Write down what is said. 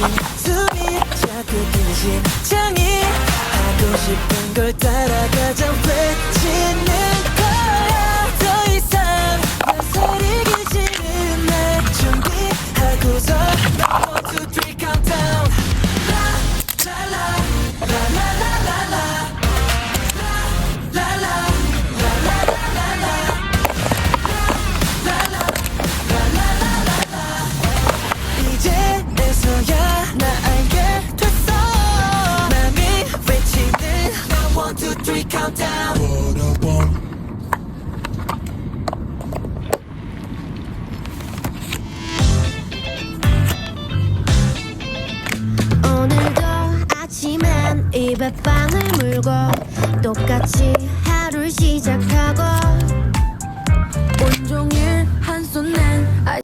아. 진숨이 자꾸 근심장이 하고 싶은 걸까 three countdown 오늘도 아침엔 입에 빵을 물고 똑같이